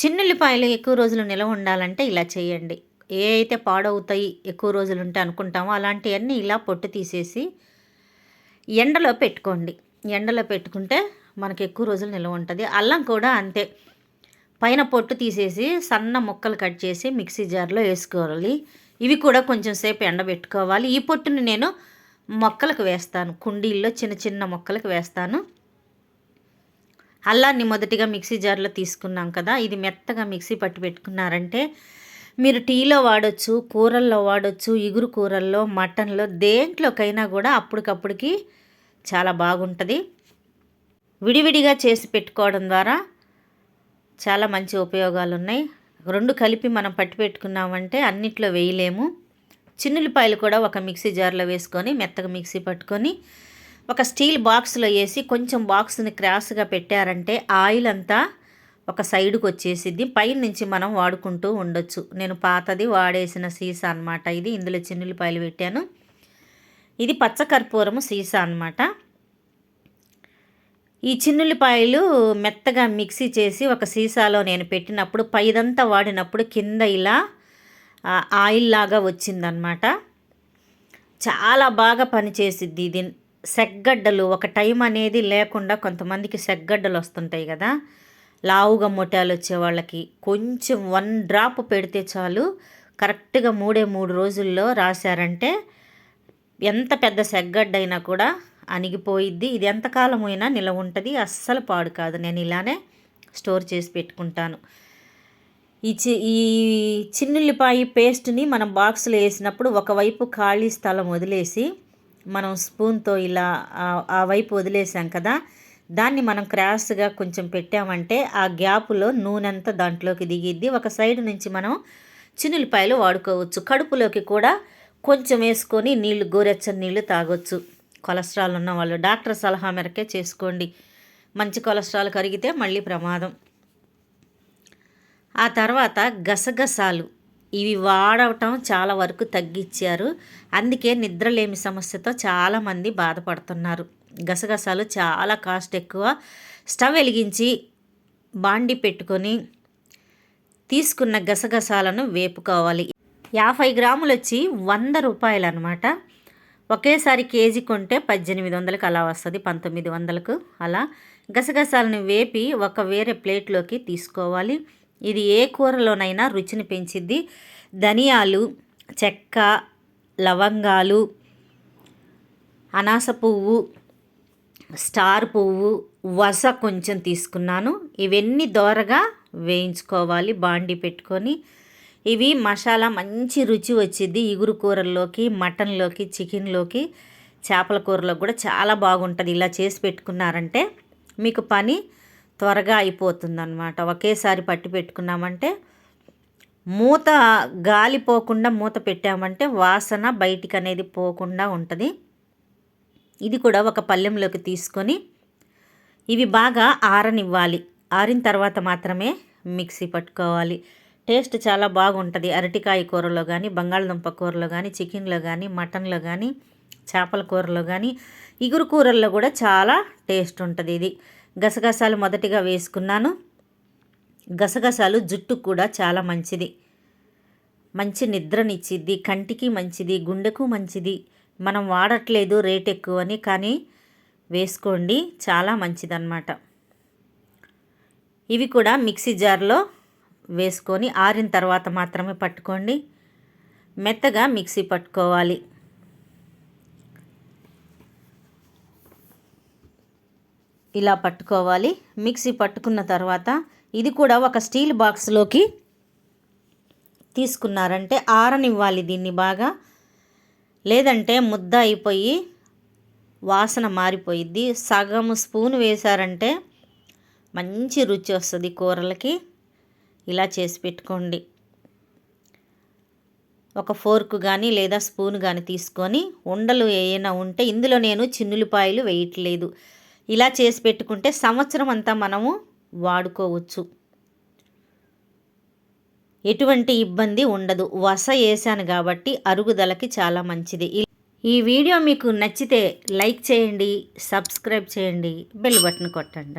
చిన్నుల్లిపాయలు ఎక్కువ రోజులు నిలవ ఉండాలంటే ఇలా చేయండి. ఏ అయితే పాడవుతాయి ఎక్కువ రోజులు ఉంటే అనుకుంటామో అలాంటివన్నీ ఇలా పొట్టు తీసేసి ఎండలో పెట్టుకోండి. ఎండలో పెట్టుకుంటే మనకి ఎక్కువ రోజులు నిల్వ ఉంటుంది. అల్లం కూడా అంతే. పైన పొట్టు తీసేసి సన్న ముక్కలు కట్ చేసి మిక్సీ జార్లో వేసుకోవాలి. ఇవి కూడా కొంచెం సేపు ఎండబెట్టుకోవాలి. ఈ పొట్టుని నేను మొక్కలకు వేస్తాను. కుండీల్లో చిన్న చిన్న మొక్కలకు వేస్తాను. అల్లాన్ని మొదటిగా మిక్సీ జార్లో తీసుకున్నాం కదా ఇది మెత్తగా మిక్సీ పట్టి పెట్టుకున్నారంటే మీరు టీలో వాడచ్చు కూరల్లో వాడచ్చు ఇగురు కూరల్లో మటన్లో దేంట్లోకైనా కూడా అప్పటికప్పటికి చాలా బాగుంటుంది. విడివిడిగా చేసి పెట్టుకోవడం ద్వారా చాలా మంచి ఉపయోగాలు ఉన్నాయి రెండు కలిపి మనం పట్టి పెట్టుకున్నామంటే అన్నిట్లో వేయలేము. చిన్నులపాయలు కూడా ఒక మిక్సీ జార్లో వేసుకొని మెత్తగా మిక్సీ పట్టుకొని ఒక స్టీల్ బాక్స్లో వేసి కొంచెం బాక్స్ని క్రాస్గా పెట్టారంటే ఆయిల్ అంతా ఒక సైడ్కి వచ్చేసిద్ది. పైన నుంచి మనం వాడుకుంటూ ఉండొచ్చు. నేను పాతది వాడేసిన సీసా అనమాట ఇది ఇందులో చిన్నులపాయలు పెట్టాను. ఇది పచ్చకర్పూరము సీసా అనమాట ఈ చిన్నుల్లిపాయలు మెత్తగా మిక్సీ చేసి ఒక సీసాలో నేను పెట్టినప్పుడు పైదంతా వాడినప్పుడు కింద ఇలా ఆయిల్ లాగా వచ్చిందనమాట చాలా బాగా పనిచేసిద్ది ఇది. సెగ్గడ్డలు ఒక టైం అనేది లేకుండా కొంతమందికి సెగ్గడ్డలు వస్తుంటాయి కదా. లావుగా మొటాలు వచ్చే వాళ్ళకి కొంచెం వన్ డ్రాప్ పెడితే చాలు కరెక్ట్గా మూడే మూడు రోజుల్లో రాశారంటే ఎంత పెద్ద సెగ్గడ్డైనా కూడా అణిగిపోయిద్ది. ఇది ఎంతకాలమైనా నిలవ ఉంటుంది అస్సలు పాడు కాదు. నేను ఇలానే స్టోర్ చేసి పెట్టుకుంటాను. ఈ చి ఈ చిన్నుల్లిపాయి పేస్ట్ని మనం బాక్స్లో వేసినప్పుడు ఒకవైపు ఖాళీ స్థలం వదిలేసి మనం స్పూన్తో ఇలా ఆ వైపు వదిలేసాం కదా దాన్ని మనం క్రాస్గా కొంచెం పెట్టామంటే ఆ గ్యాప్లో నూనె అంతా దాంట్లోకి దిగిద్ది. ఒక సైడ్ నుంచి మనం చిన్నులపాయలు వాడుకోవచ్చు. కడుపులోకి కూడా కొంచెం వేసుకొని నీళ్ళు గోరెచ్చని నీళ్ళు తాగొచ్చు. కొలెస్ట్రాల్ ఉన్న వాళ్ళు డాక్టర్ సలహా మేరకే చేసుకోండి. మంచి కొలెస్ట్రాల్ కరిగితే మళ్ళీ ప్రమాదం. ఆ తర్వాత గసగసాలు. ఇవి వాడటం చాలా వరకు తగ్గించారు. అందుకే నిద్రలేమి సమస్యతో చాలామంది బాధపడుతున్నారు. గసగసాలు చాలా కాస్ట్ ఎక్కువ. స్టవ్ వెలిగించి బాండి పెట్టుకొని తీసుకున్న గసగసాలను వేపుకోవాలి. యాభై గ్రాములు వచ్చి వంద రూపాయలు అనమాట ఒకేసారి కేజీ కొంటే పద్దెనిమిది వందలకు అలా వస్తుంది పంతొమ్మిది వందలకు అలా. గసగసాలను వేపి ఒక వేరే ప్లేట్లోకి తీసుకోవాలి. ఇది ఏ కూరలోనైనా రుచిని పెంచిద్ది. ధనియాలు చెక్క లవంగాలు అనాస పువ్వు స్టార్ పువ్వు వస కొంచెం తీసుకున్నాను. ఇవన్నీ దోరగా వేయించుకోవాలి బాండి పెట్టుకొని. ఇవి మసాలా మంచి రుచి వచ్చింది ఇగురు కూరల్లోకి మటన్లోకి చికెన్లోకి చేపల కూరలో కూడా చాలా బాగుంటుంది. ఇలా చేసి పెట్టుకున్నారంటే మీకు పని త్వరగా అయిపోతుందన్నమాట. ఒకేసారి పట్టి పెట్టుకున్నామంటే మూత గాలి పోకుండా మూత పెట్టామంటే వాసన బయటికి అనేది పోకుండా ఉంటుంది. ఇది కూడా ఒక పళ్ళెంలోకి తీసుకొని ఇవి బాగా ఆరనివ్వాలి. ఆరిన తర్వాత మాత్రమే మిక్సీ పట్టుకోవాలి. టేస్ట్ చాలా బాగుంటుంది. అరటికాయ కూరలో కానీ బంగాళదుంప కూరలో కానీ చికెన్లో కానీ మటన్లో కానీ చేపల కూరలో కానీ ఇగురు కూరల్లో కూడా చాలా టేస్ట్ ఉంటుంది ఇది. గసగసాలు మొదటిగా వేసుకున్నాను. గసగసాలు జుట్టు కూడా చాలా మంచిది. మంచి నిద్రనిచ్చిద్ది కంటికి మంచిది గుండెకు మంచిది. మనం వాడట్లేదు రేట్ ఎక్కువ అని కానీ వేసుకోండి చాలా మంచిదన్నమాట. ఇవి కూడా మిక్సీ జార్లో వేసుకొని ఆరిన తర్వాత మాత్రమే పట్టుకోండి. మెత్తగా మిక్సీ పట్టుకోవాలి. ఇలా పట్టుకోవాలి. మిక్సీ పట్టుకున్న తర్వాత ఇది కూడా ఒక స్టీల్ బాక్స్లోకి తీసుకున్నారంటే ఆరనివ్వాలి దీన్ని బాగా. లేదంటే ముద్ద అయిపోయి వాసన మారిపోయిద్ది. సగం స్పూన్ వేశారంటే మంచి రుచి వస్తుంది కూరలకి. ఇలా చేసి పెట్టుకోండి. ఒక ఫోర్క్ కానీ లేదా స్పూన్ కానీ తీసుకొని ఉండలు ఏమైనా ఉంటే ఇందులో నేను చిన్నులపాయలు వేయట్లేదు. ఇలా చేసి పెట్టుకుంటే సంవత్సరం అంతా మనము వాడుకోవచ్చు. ఎటువంటి ఇబ్బంది ఉండదు. వస వేసాను కాబట్టి అరుగుదలకి చాలా మంచిది. ఈ వీడియో మీకు నచ్చితే లైక్ చేయండి సబ్స్క్రైబ్ చేయండి బెల్ బటన్ కొట్టండి.